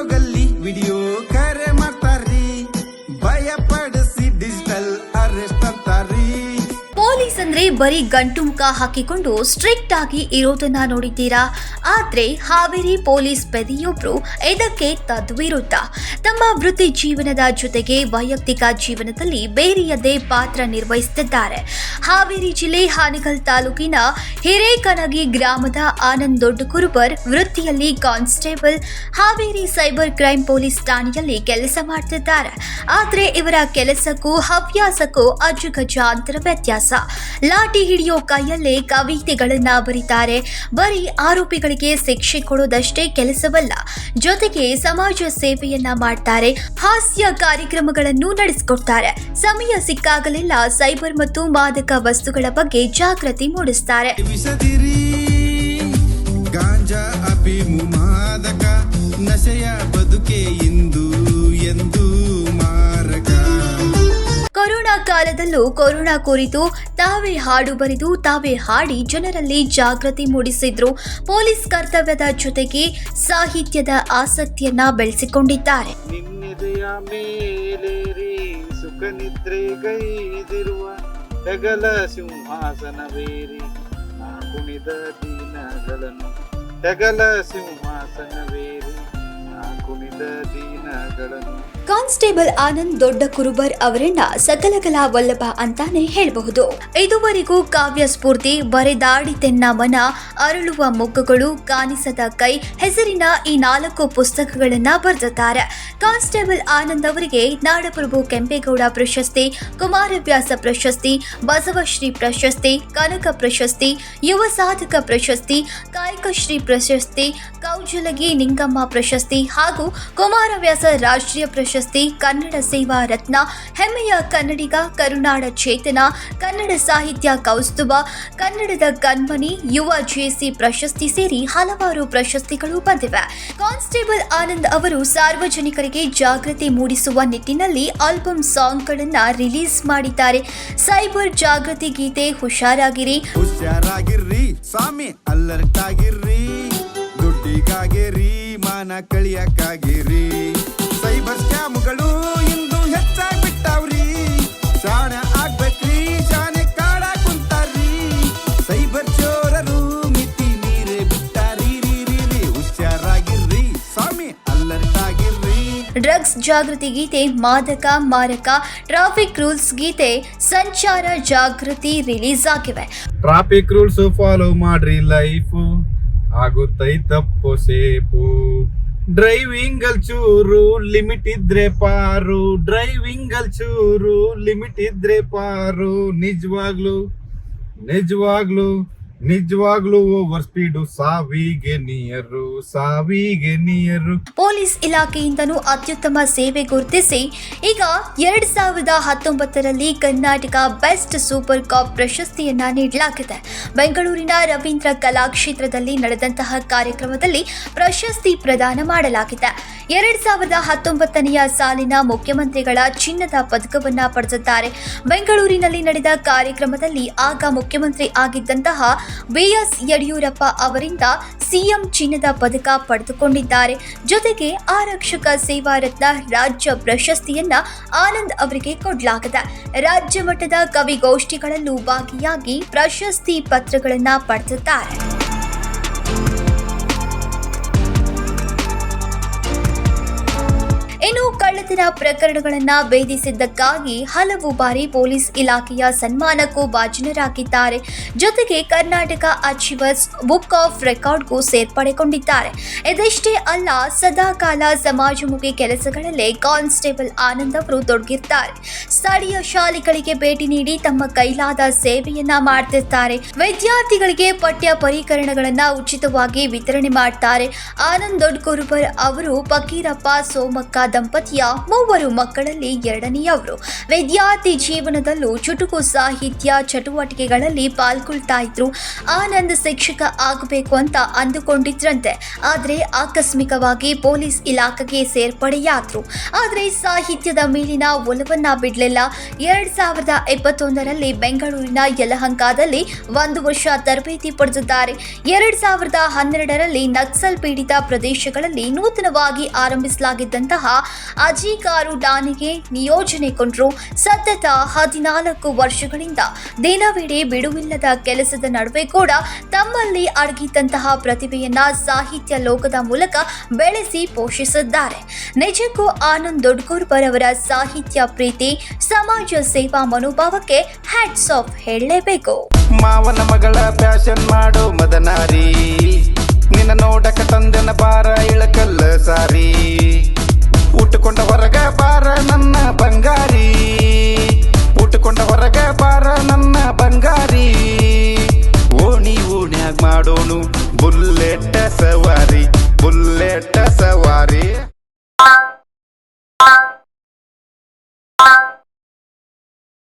ಹೋಗಲ್ಲಿ video ಕರೆ ಮಾಡ್ತಾರ್ರಿ. ಭಯ ಡಿಜಿಟಲ್ ಅರೆಸ್ಟ್ ಅಂತಾರ್ರಿ. ಪೊಲೀಸ್ ಅಂದ್ರೆ ಬರೀ ಗಂಟು ಮುಖ ಹಾಕಿಕೊಂಡು ಸ್ಟ್ರಿಕ್ಟ್ ಆಗಿ ಇರೋದನ್ನ ನೋಡಿದ್ದೀರಾ? ಆದ್ರೆ ಹಾವೇರಿ ಪೊಲೀಸ್ ಪೆದೆಯೊಬ್ರು ಇದಕ್ಕೆ ತದ್ವಿರುದ್ಧ ತಮ್ಮ ವೃತ್ತಿ ಜೀವನದ ಜೊತೆಗೆ ವೈಯಕ್ತಿಕ ಜೀವನದಲ್ಲಿ ಬೇರೆಯದೇ ಪಾತ್ರ ನಿರ್ವಹಿಸುತ್ತಿದ್ದಾರೆ. ಹಾವೇರಿ ಜಿಲ್ಲೆ ಹಾನಗಲ್ ತಾಲೂಕಿನ ಹಿರೇಕನಗಿ ಗ್ರಾಮದ ಆನಂದ್ ದೊಡ್ಡ ಕುರುಬರ್ ವೃತ್ತಿಯಲ್ಲಿ constable Haveri cyber crime police ಠಾಣೆಯಲ್ಲಿ ಕೆಲಸ ಮಾಡುತ್ತಿದ್ದಾರೆ ಆದರೆ ಇವರ ಕೆಲಸಕ್ಕೂ ಹವ್ಯಾಸಕ್ಕೂ ಅಜಗಜಾಂತರ ವ್ಯತ್ಯಾಸ. ಲಾಠಿ ಹಿಡಿಯೋ ಕೈಯಲ್ಲೇ ಕವಿತೆಗಳನ್ನ ಬರೀತಾರೆ. ಬರೀ ಆರೋಪಿಗಳಿಗೆ ಶಿಕ್ಷೆ ಕೊಡೋದಷ್ಟೇ ಕೆಲಸವಲ್ಲ. ಜೊತೆಗೆ ಸಮಾಜ ಸೇವೆಯನ್ನ ಮಾಡ್ತಾರೆ. ಹಾಸ್ಯ ಕಾರ್ಯಕ್ರಮಗಳನ್ನು ನಡೆಸಿಕೊಡ್ತಾರೆ. ಸಮಯ ಸಿಕ್ಕಾಗಲೆಲ್ಲ ಸೈಬರ್ ಮತ್ತು ಮಾದಕ ವಸ್ತುಗಳ ಬಗ್ಗೆ ಜಾಗೃತಿ ಮೂಡಿಸ್ತಾರೆ. ವಿಷದಿರಿ ಗಾಂಜಾ ಅಫೀಮು ಮಾದಕ ನಶೆಯ ಬದುಕೆ ಇಂದು ಎಂದು ಮಾರಕ. ಕೊರೋನಾ ಕಾಲದಲ್ಲೂ ಕೊರೋನಾ ಕುರಿತು ತಾವೇ ಹಾಡು ಬರೆದು ತಾವೇ ಹಾಡಿ ಜನರಲ್ಲಿ ಜಾಗೃತಿ ಮೂಡಿಸಿದ್ರು. ಪೊಲೀಸ್ ಕರ್ತವ್ಯದ ಜೊತೆಗೆ ಸಾಹಿತ್ಯದ ಆಸಕ್ತಿಯನ್ನ ಬೆಳೆಸಿಕೊಂಡಿದ್ದಾರೆ. ಮೇಲೇರಿ ಸುಖ ನಿದ್ರೆ గగల సింహాసన వేరి నాకునిద దీనగలను గగల సింహాసన వేరి నాకునిద దీనగలను ಕಾನ್ಸ್ಟೇಬಲ್ ಆನಂದ್ ದೊಡ್ಡ ಕುರುಬರ್ ಅವರನ್ನ ಸಕಲಕಲ ವಲ್ಲಭ ಅಂತಾನೆ ಹೇಳಬಹುದು. ಇದುವರೆಗೂ ಕಾವ್ಯ ಸ್ಫೂರ್ತಿ ಬರೆದಾಡಿ ತೆನ್ನ ಮನ, ಅರಳುವ ಮೊಗ್ಗುಗಳು, ಕಾಣಿಸದ ಕೈ, ಹೆಸರಿನ ಈ ನಾಲ್ಕು ಪುಸ್ತಕಗಳನ್ನ ಬರೆದಿದ್ದಾರೆ ಕಾನ್ಸ್ಟೇಬಲ್ ಆನಂದ್ ಅವರಿಗೆ ನಾಡಪ್ರಭು ಕೆಂಪೇಗೌಡ ಪ್ರಶಸ್ತಿ, ಕುಮಾರವ್ಯಾಸ ಪ್ರಶಸ್ತಿ, ಬಸವಶ್ರೀ ಪ್ರಶಸ್ತಿ, ಕನಕ ಪ್ರಶಸ್ತಿ, ಯುವ ಸಾಧಕ ಪ್ರಶಸ್ತಿ, ಕಾಯಕಶ್ರೀ ಪ್ರಶಸ್ತಿ, ಕೌಜಲಗಿ ನಿಂಗಮ್ಮ ಪ್ರಶಸ್ತಿ ಹಾಗೂ ಕುಮಾರವ್ಯಾಸ ರಾಷ್ಟ್ರೀಯ ಪ್ರಶಸ್ತಿ ಕನ್ನಡ ಸೇವಾ ರತ್ನ, ಹೆಮ್ಮೆಯ ಕನ್ನಡಿಗ ಕರುನಾಡ ಚೇತನ, ಕನ್ನಡ ಸಾಹಿತ್ಯ ಕೌಸ್ತುಭ, ಕನ್ನಡದ ಕಣ್ಮಣಿ ಯುವ ಜೆಸಿ ಪ್ರಶಸ್ತಿ ಸೇರಿ ಹಲವಾರು ಪ್ರಶಸ್ತಿಗಳು ಬಂದಿವೆ. ಕಾನ್ಸ್ಟೇಬಲ್ ಆನಂದ್ ಅವರು ಸಾರ್ವಜನಿಕರಿಗೆ ಜಾಗೃತಿ ಮೂಡಿಸುವ ನಿಟ್ಟಿನಲ್ಲಿ ಆಲ್ಬಮ್ ಸಾಂಗ್ಗಳನ್ನ ರಿಲೀಸ್ ಮಾಡಿದ್ದಾರೆ. ಸೈಬರ್ ಜಾಗೃತಿ ಗೀತೆ, ಹುಷಾರಾಗಿರಿ. ಹುಷಾರಾಗಿರ್ರಿ, ಸ್ವಾಮಿ ಅಲರ್ಟ್ ಆಗಿರ್ರಿ ದುಡ್ಡಿಗಾಗಿರಿ ಮಾನ ಕಳಿಯಕ್ಕಾಗಿರ್ರಿ. ಸೈಬರ್ ಸ್ಕ್ಯಾಮ್ಗಳು ಇಂದು ಹೆಚ್ಚಾಗ್ಬಿಟ್ಟಾವ್ರಿ ಶಾಣೆ ಆಗ್ಬೇಕ್ರಿ ಶಾಣೆ ಕಾಡ ಕುಂತಾರ್ರಿ. ಸೈಬರ್ ಚೋರರು ಮಿತಿ ಮೀರೆ ಬಿಟ್ಟಾರಿ ರೀ ರೀ ರೀ ಹುಷಾರಾಗಿರ್ರಿ ಸ್ವಾಮಿ ಅಲರ್ಟ್ ಆಗಿರ್ರಿ ಡ್ರಗ್ಸ್ ಜಾಗೃತಿ ಗೀತೆ ಮಾದಕ ಮಾರಕ ಟ್ರಾಫಿಕ್ ರೂಲ್ಸ್ ಗೀತೆ ಸಂಚಾರ ಜಾಗೃತಿ ರಿಲೀಸ್ ಆಗಿವೆ. ಟ್ರಾಫಿಕ್ ರೂಲ್ಸ್ ಫಾಲೋ ಮಾಡ್ರಿ ಲೈಫು ಆಗುತ್ತೈ ತಪ್ಪು ಸೇಪು. ಡ್ರೈವಿಂಗ್ ಅಲ್ಲಿ ಚೂರು ಲಿಮಿಟ್ ಇದ್ರೆ ಪಾರು. ಡ್ರೈವಿಂಗ್ ಅಲ್ಲಿ ಚೂರು ಲಿಮಿಟ್ ಇದ್ರೆ ಪಾರು. ನಿಜವಾಗ್ಲು ನಿಜವಾಗ್ಲು. ನಿಜವಾಗ್ಲು ಓವರ್ ಸ್ಪೀಡು? ಸಾವಿಗೆ ಪೊಲೀಸ್ ಇಲಾಖೆಯಿಂದನೂ ಅತ್ಯುತ್ತಮ ಸೇವೆ ಗುರುತಿಸಿ, ಈಗ ಎರಡ್ ಸಾವಿರದ ಹತ್ತೊಂಬತ್ತರಲ್ಲಿ ಕರ್ನಾಟಕ ಬೆಸ್ಟ್ ಸೂಪರ್ ಕಾಪ್ ಪ್ರಶಸ್ತಿಯನ್ನ ನೀಡಲಾಗಿದೆ. ಬೆಂಗಳೂರಿನ ರವೀಂದ್ರ ಕಲಾಕ್ಷೇತ್ರದಲ್ಲಿ ನಡೆದಂತಹ ಕಾರ್ಯಕ್ರಮದಲ್ಲಿ ಪ್ರಶಸ್ತಿ ಪ್ರದಾನ ಮಾಡಲಾಗಿದೆ. ಎರಡ್ ಸಾವಿರದ ಹತ್ತೊಂಬತ್ತನೆಯ ಸಾಲಿನ ಮುಖ್ಯಮಂತ್ರಿಗಳ ಚಿನ್ನದ ಪದಕವನ್ನ ಪಡೆದಿದ್ದಾರೆ. ಬೆಂಗಳೂರಿನಲ್ಲಿ ನಡೆದ ಕಾರ್ಯಕ್ರಮದಲ್ಲಿ ಆಗ ಮುಖ್ಯಮಂತ್ರಿ ಆಗಿದ್ದಂತಹ ಬಿಎಸ್ ಯಡಿಯೂರಪ್ಪ ಅವರಿಂದ ಸಿಎಂ ಚಿನ್ನದ ಪದಕ ಪಡೆದುಕೊಂಡಿದ್ದಾರೆ. ಜೊತೆಗೆ ಆರಕ್ಷಕ ಸೇವಾ ರತ್ನ ರಾಜ್ಯ ಪ್ರಶಸ್ತಿಯನ್ನ ಆನಂದ್ ಅವರಿಗೆ ಕೊಡಲಾಗಿದೆ. ರಾಜ್ಯ ಮಟ್ಟದ ಕವಿಗೋಷ್ಠಿಗಳಲ್ಲೂ ಭಾಗಿಯಾಗಿ ಪ್ರಶಸ್ತಿ ಪತ್ರಗಳನ್ನು ಪಡೆದಿದ್ದಾರೆ. ಕಳ್ಳತನ ಪ್ರಕರಣಗಳನ್ನ ಭೇದಿಸಿದ್ದಕ್ಕಾಗಿ ಹಲವು ಬಾರಿ ಪೊಲೀಸ್ ಇಲಾಖೆಯ ಸನ್ಮಾನಕ್ಕೂ ಭಾಜನರಾಗಿದ್ದಾರೆ. ಜೊತೆಗೆ ಕರ್ನಾಟಕ ಅಚೀವರ್ಸ್ ಬುಕ್ ಆಫ್ ರೆಕಾರ್ಡ್ಗೂ ಸೇರ್ಪಡೆಗೊಂಡಿದ್ದಾರೆ. ಇದಷ್ಟೇ ಅಲ್ಲ, ಸದಾಕಾಲ ಸಮಾಜಮುಖಿ ಕೆಲಸಗಳಲ್ಲೇ ಕಾನ್ಸ್ಟೇಬಲ್ ಆನಂದ್ ಅವರು ತೊಡಗಿರ್ತಾರೆ. ಸ್ಥಳೀಯ ಶಾಲೆಗಳಿಗೆ ಭೇಟಿ ನೀಡಿ ತಮ್ಮ ಕೈಲಾದ ಸೇವೆಯನ್ನ ಮಾಡ್ತಿರ್ತಾರೆ. ವಿದ್ಯಾರ್ಥಿಗಳಿಗೆ ಪಠ್ಯ ಪರಿಕರಣಗಳನ್ನ ಉಚಿತವಾಗಿ ವಿತರಣೆ ಮಾಡ್ತಾರೆ. ಆನಂದ್ ದೊಡ್ಡಕುರುಬರ್ ಅವರು, ಫಕೀರಪ್ಪ ಸೋಮಕ್ಕ ದಂಪತಿಯ ಮೂವರು ಮಕ್ಕಳಲ್ಲಿ ಎರಡನೆಯವರು. ವಿದ್ಯಾರ್ಥಿ ಜೀವನದಲ್ಲೂ ಚುಟುಕು ಸಾಹಿತ್ಯ ಚಟುವಟಿಕೆಗಳಲ್ಲಿ ಪಾಲ್ಗೊಳ್ತಾ ಇದ್ರು. ಆನಂದ್ ಶಿಕ್ಷಕ ಆಗಬೇಕು ಅಂತ ಅಂದುಕೊಂಡಿದ್ರಂತೆ. ಆದರೆ ಆಕಸ್ಮಿಕವಾಗಿ ಪೊಲೀಸ್ ಇಲಾಖೆಗೆ ಸೇರ್ಪಡೆಯಾದ್ರು. ಆದರೆ ಸಾಹಿತ್ಯದ ಮೇಲಿನ ಒಲವನ್ನ ಬಿಡಲಿಲ್ಲ. ಎರಡ್ ಸಾವಿರದ ಇಪ್ಪತ್ತೊಂದರಲ್ಲಿ ಬೆಂಗಳೂರಿನ ಯಲಹಂಕದಲ್ಲಿ ಒಂದು ವರ್ಷ ತರಬೇತಿ ಪಡೆದಿದ್ದಾರೆ. ಎರಡ್ ಸಾವಿರದ ಹನ್ನೆರಡರಲ್ಲಿ ನಕ್ಸಲ್ ಪೀಡಿತ ಪ್ರದೇಶಗಳಲ್ಲಿ ನೂತನವಾಗಿ ಆರಂಭಿಸಲಾಗಿದ್ದಂತಹ ಅಜಿಕಾರು ಠಾಣೆಗೆ ನಿಯೋಜನೆಗೊಂಡರು ಸತತ ಹದಿನಾಲ್ಕು ವರ್ಷಗಳಿಂದ ದಿನವಿಡೀ ಬಿಡುವಿಲ್ಲದ ಕೆಲಸದ ನಡುವೆ ಕೂಡ ತಮ್ಮಲ್ಲಿ ಅಡಗಿದ್ದಂತಹ ಪ್ರತಿಭೆಯನ್ನ ಸಾಹಿತ್ಯ ಲೋಕದ ಮೂಲಕ ಬೆಳೆಸಿ ಪೋಷಿಸಿದ್ದಾರೆ. ನಿಜಕ್ಕೂ ಆನಂದ್ ದೊಡ್ಕೂರ್ಬರ್ ಅವರ ಸಾಹಿತ್ಯ ಪ್ರೀತಿ, ಸಮಾಜ ಸೇವಾ ಮನೋಭಾವಕ್ಕೆ ಹ್ಯಾಟ್ಸ್ ಆಫ್ ಹೇಳಲೇಬೇಕು. ಮಾವನ ಮಗಳ ಫ್ಯಾಷನ್ ಮಾಡೋ ಮದನಾರಿ. ನಿನ್ನ ನೋಡಕ ತಂದನ ಬಾರ ಇಳಕಲ್ಲ ಸಾರಿ. ನನ್ನ ಬಂಗಾರಿ. ಊಟಕೊಂಡ ಹೊರಗೆ ಬಾರ ನನ್ನ ಬಂಗಾರಿ. ಓಣಿ ಓಣ್ಯಾಗ ಮಾಡೋನು ಬುಲ್ಲೆಟ್ಟ ಸವಾರಿ ಬುಲ್ಲೆಟ್ಟ ಸವಾರಿ.